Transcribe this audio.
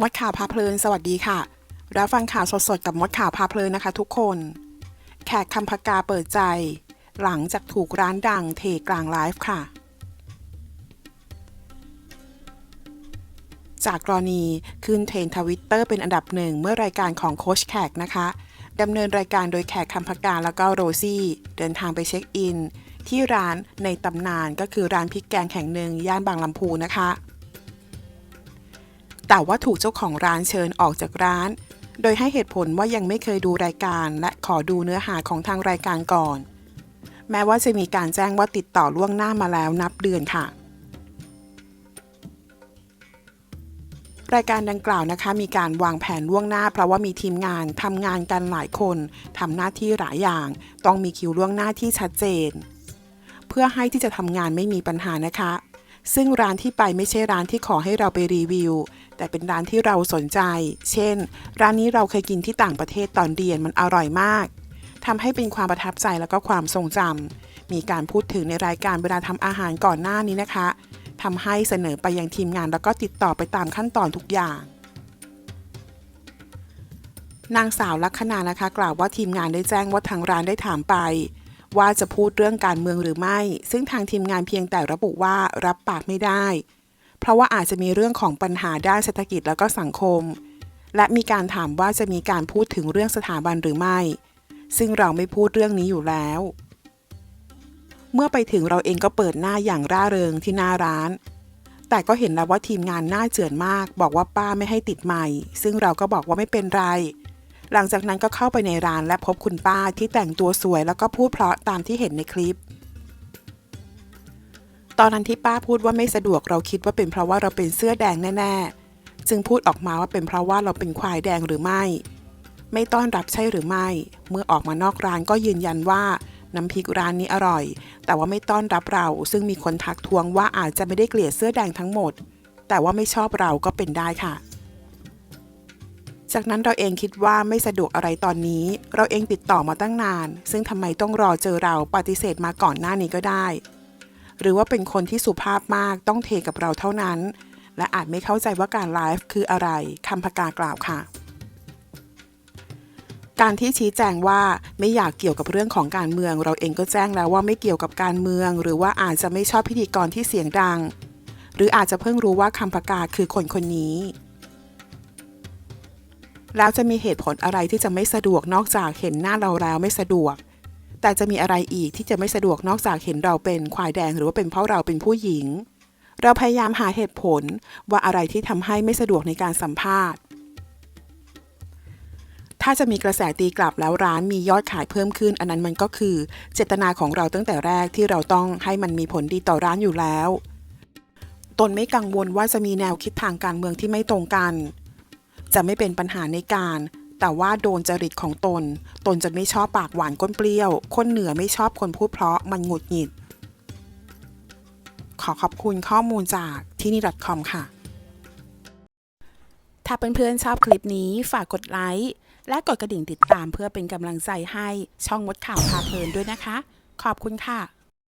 มดข่าวพาเพลิน สวัสดีค่ะ รับฟังข่าวสดๆ กับมดข่าวพาเพลินนะคะทุกคน แขกคำพกาเปิดใจ หลังจากถูกร้านดังเทกลางไลฟ์ค่ะ จากกรณีขึ้นเทรนทวิตเตอร์เป็นอันดับหนึ่งเมื่อรายการของโคชแขกนะคะดำเนินรายการโดยแขกคำพกาแล้วก็โรซี่ เดินทางไปเช็คอิน ที่ร้านในตำนานก็คือร้านพริกแกงแห่งหนึ่งย่านบางลำพูนะคะ แต่ว่าถูกเจ้าของร้านเชิญออกจากร้าน โดยให้เหตุผลว่ายังไม่เคยดูรายการ และขอดูเนื้อหาของทางรายการก่อน แม้ว่าจะมีการแจ้งว่าติดต่อล่วงหน้ามาแล้วนับเดือนค่ะ รายการดังกล่าวนะคะ มีการวางแผนล่วงหน้า เพราะว่ามีทีมงานทำงานกันหลายคนทำหน้าที่หลายอย่าง ต้องมีคิวล่วงหน้าที่ชัดเจน เพื่อให้ที่จะทำงานไม่มีปัญหานะคะ ซึ่งร้านที่ไปไม่ใช่ร้านที่ขอให้เราไปรีวิว แต่เป็นร้านที่เราสนใจ เช่น ร้านนี้เราเคยกินที่ต่างประเทศตอนเรียนมันอร่อยมากทำให้เป็นความประทับใจแล้วก็ความทรงจำมีการพูดถึงในรายการเวลาทำอาหารก่อนหน้านี้นะคะทำให้เสนอไปยังทีมงานแล้วก็ติดต่อไปตามขั้นตอนทุกอย่างนางสาวลัคนานะคะ กล่าวว่าทีมงานได้แจ้งว่าทางร้านได้ถามไป ว่าจะพูดเรื่องการเมืองหรือไม่ ซึ่งทางทีมงานเพียงแต่ระบุว่ารับปากไม่ได้ เพราะว่าอาจจะมีเรื่องของปัญหาด้านเศรษฐกิจแล้วก็สังคม และมีการถามว่าจะมีการพูดถึงเรื่องสถาบันหรือไม่ ซึ่งเราไม่พูดเรื่องนี้อยู่แล้ว เมื่อไปถึงเราเองก็เปิดหน้าอย่างร่าเริงที่หน้าร้าน แต่ก็เห็นแล้วว่าทีมงานหน้าเจือนมาก บอกว่าป้าไม่ให้ติดใหม่ ซึ่งเราก็บอกว่าไม่เป็นไร หลังจากนั้นก็เข้าไปในร้านและพบคุณป้าที่แต่งตัวสวยแล้วก็พูดเพราะตามที่เห็นในคลิป ตอนนั้นที่ป้าพูดว่าไม่สะดวกเราคิดว่าเป็นเพราะว่าเราเป็นเสื้อแดงแน่ ๆ จึงพูดออกมาว่าเป็นเพราะว่าเราเป็นควายแดงหรือไม่ ไม่ต้อนรับใช่หรือไม่ เมื่อออกมานอกร้านก็ยืนยันว่าน้ำพริกร้านนี้อร่อย แต่ว่าไม่ต้อนรับเรา ซึ่งมีคนทักท้วงว่าอาจจะไม่ได้เกลียดเสื้อแดงทั้งหมด แต่ว่าไม่ชอบเราก็เป็นได้ค่ะ จากนั้นเราเองคิดว่าไม่สะดวกอะไรตอนนี้ เราเองติดต่อมาตั้งนาน ซึ่งทำไมต้องรอเจอเราปฏิเสธมาก่อนหน้านี้ก็ได้ หรือว่าเป็นคนที่สุภาพมากต้องเทกับเราเท่านั้น และอาจไม่เข้าใจว่าการไลฟ์คืออะไรคำพกากล่าวค่ะ การที่ชี้แจงว่าไม่อยากเกี่ยวกับเรื่องของการเมือง เราเองก็แจ้งแล้วว่าไม่เกี่ยวกับการเมือง หรือว่าอาจจะไม่ชอบพิธีกรที่เสียงดัง หรืออาจจะเพิ่งรู้ว่าคำพกาคือคนคนนี้ แล้วจะมีเหตุผลอะไรที่จะไม่สะดวกนอกจากเห็นหน้าเราแล้วไม่สะดวก แต่จะมีอะไรอีกที่จะไม่สะดวกนอกจากเห็นเราเป็นควายแดงหรือว่าเป็นเพราะเราเป็นผู้หญิง เราพยายามหาเหตุผลว่าอะไรที่ทำให้ไม่สะดวกในการสัมภาษณ์ ถ้าจะมีกระแสตีกลับแล้วร้านมียอดขายเพิ่มขึ้น อันนั้นมันก็คือ เจตนาของเราตั้งแต่แรกที่เราต้องให้มันมีผลดีต่อร้านอยู่แล้ว ตนไม่กังวลว่าจะมีแนวคิดทางการเมืองที่ไม่ตรงกัน จะไม่เป็นปัญหาในการ แต่ว่าโดนจริตของตน ตนจะไม่ชอบปากหวานก้นเปรี้ยว คนเหนือไม่ชอบคนพูดเพราะมันหงุดหงิด ขอขอบคุณข้อมูลจากที่นี่ .com ค่ะ ถ้าเพื่อนๆชอบคลิปนี้ฝากกดไลค์และกดกระดิ่งติดตามเพื่อเป็นกำลังใจให้ช่องมดข่าวพาเพลินด้วยนะคะ ขอบคุณค่ะ